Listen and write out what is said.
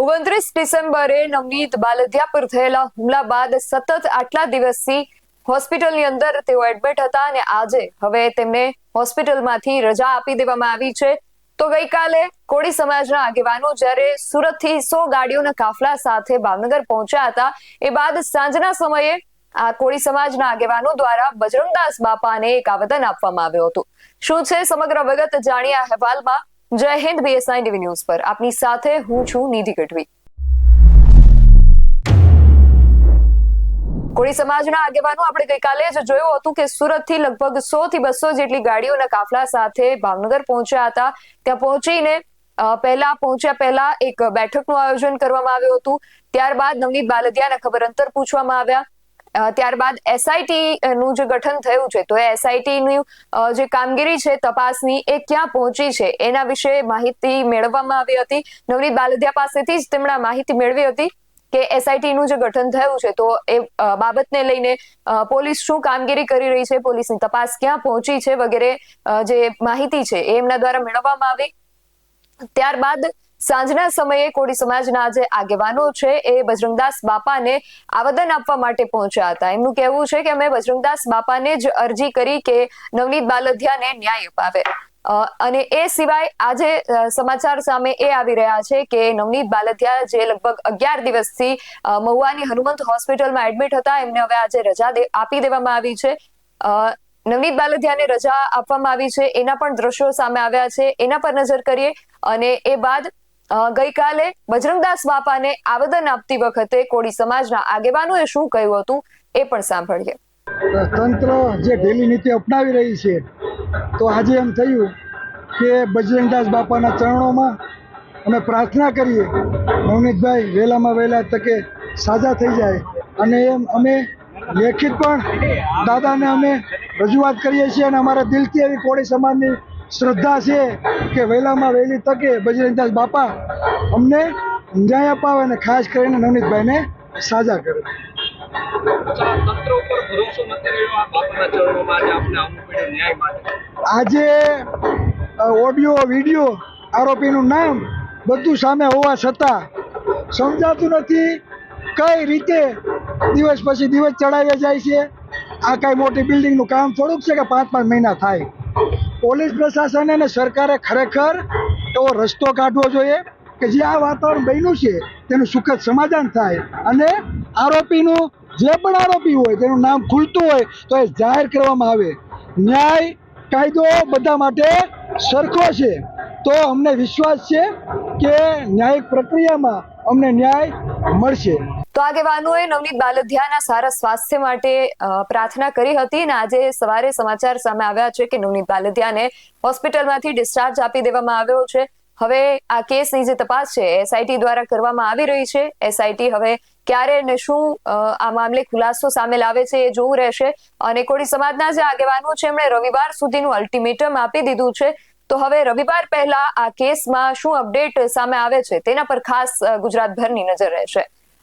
ઓગણત્રીસ ડિસેમ્બરે નવનીત બાલદિયા પર થયેલા હુમલા બાદ સતત આટલા દિવસથી હોસ્પિટલની અંદર તેઓ એડમિટ હતા અને આજે હવે તેમને હોસ્પિટલમાંથી રજા આપી દેવામાં આવી છે. તો ગઈકાલે કોળી સમાજના આગેવાનો જ્યારે સુરતથી સો ગાડીઓના કાફલા સાથે ભાવનગર પહોંચ્યા હતા, એ બાદ સાંજના સમયે આ કોળી સમાજના આગેવાનો દ્વારા બજરંગદાસ બાપાને એક આવેદન આપવામાં આવ્યું હતું. શું છે સમગ્ર વિગત? જાણ્યા અહેવાલમાં જય હિન્દ બીએસઆઈ ટીવી ન્યૂઝ પર. આપની સાથે હું છું નિધિ ગઢવી. કોળી સમાજના આગેવાનો આપણે ગઈકાલે જ જોયું હતું કે સુરતથી લગભગ સો થી બસો જેટલી ગાડીઓના કાફલા સાથે ભાવનગર પહોંચ્યા હતા. ત્યાં પહોંચીને પહેલા પહોંચ્યા પહેલા એક બેઠકનું આયોજન કરવામાં આવ્યું હતું. ત્યારબાદ નવનીત બાલદિયાના ખબર અંતર પૂછવામાં આવ્યા. ત્યારબાદ એસઆઈટી નું જે ગઠન થયું છે, તો એ એસઆઈટી નું જે કામગીરી છે, તપાસની, એ ક્યાં પહોંચી છે, એના વિશે માહિતી મેળવવામાં આવી હતી. નવનીત બાલદિયા પાસેથી જ તેમણે માહિતી મેળવી હતી કે એસઆઈટી નું જે ગઠન થયું છે, તો એ બાબતને લઈને પોલીસ શું કામગીરી કરી રહી છે, પોલીસની તપાસ ક્યાં પહોંચી છે વગેરે જે માહિતી છે, એ એમના દ્વારા મેળવવામાં આવી. ત્યારબાદ સાંજના સમયે કોળી સમાજના જે આગેવાનો છે એ બજરંગદાસ બાપાને આવેદન આપવા માટે પહોંચ્યા હતા. એમનું કહેવું છે કે અમે બજરંગદાસ બાપાને જ અરજી કરી કે નવનીત બાલધિયાને ન્યાય અપાવે. અને એ સિવાય આજે સમાચાર સામે એ આવી રહ્યા છે કે નવનીત બાલધિયા જે લગભગ અગિયાર દિવસથી મહુવાની હનુમંત હોસ્પિટલમાં એડમિટ હતા. એમને હવે આજે રજા આપી દેવામાં આવી છે. નવનીત બાલધિયાને રજા આપવામાં આવી છે. એના પણ દ્રશ્યો સામે આવ્યા છે. એના પર નજર કરીએ અને એ બાદ ગઈકાલે બજરંગદાસ બાપાને આવેદન આપતી વખતે કોળી સમાજના આગેવાનોએ શું કહ્યું હતું એ પણ સાંભળીએ. તંત્ર જે ઢીલી નીતિ અપનાવી રહી છે, તો આજે એમ થયું કે બજરંગદાસ બાપાના ચરણોમાં અમે પ્રાર્થના કરીએ નવનીતભાઈ વહેલામાં વહેલા તકે સાજા થઈ જાય. અને એમ અમે લેખિત પણ દાદાને અમે રજૂઆત કરીએ છીએ અને અમારા દિલથી એવી કોળી સમાજની શ્રદ્ધા છે કે વહેલામાં વહેલી તકે બજરંગદાસ બાપા અમને ન્યાય અપાવે અને ખાસ કરીને નવનીતભાઈને સાજા કરે. આજે ઓડિયો વીડિયો આરોપીનું નામ બધું સામે હોવા છતાં સમજાતું નથી કઈ રીતે દિવસ પછી દિવસ ચડાવ્યા જાય છે, આ કાંઈ મોટી બિલ્ડિંગનું કામ થોડુંક છે કે પાંચ પાંચ મહિના થાય? પોલીસ પ્રશાસન અને સરકારે ખરેખર એવો રસ્તો કાઢવો જોઈએ કે જે આ વાતાવરણ બન્યું છે, તેનું સુખદ સમાધાન થાય. અને આરોપીનું જે પણ આરોપી હોય, તેનું નામ ખુલતું હોય, તો એ જાહેર કરવામાં આવે. ન્યાય કાયદો બધા માટે સરખો છે. તો અમને વિશ્વાસ છે કે ન્યાયિક પ્રક્રિયામાં અમને ન્યાય મળશે. તો આગેવાનોએ નવનીત બાલધ્યાના સારા સ્વાસ્થ્ય માટે પ્રાર્થના કરી હતી અને આજે સવારે સમાચાર સામે આવ્યા છે કે નવનીત બાલધ્યાને હોસ્પિટલમાંથી ડિસ્ચાર્જ આપી દેવામાં આવ્યો છે. હવે આ કેસની જે તપાસ છે, એસઆઈટી દ્વારા કરવામાં આવી રહી છે. એસઆઈટી હવે ક્યારે ને શું આ મામલે ખુલાસો સામે લાવે છે એ જોવું રહેશે. અને કોળી સમાજના જે આગેવાનો છે, એમણે રવિવાર સુધીનું અલ્ટિમેટમ આપી દીધું છે. તો હવે રવિવાર પહેલા આ કેસમાં શું અપડેટ સામે આવે છે, તેના પર ખાસ ગુજરાતભરની નજર રહેશે.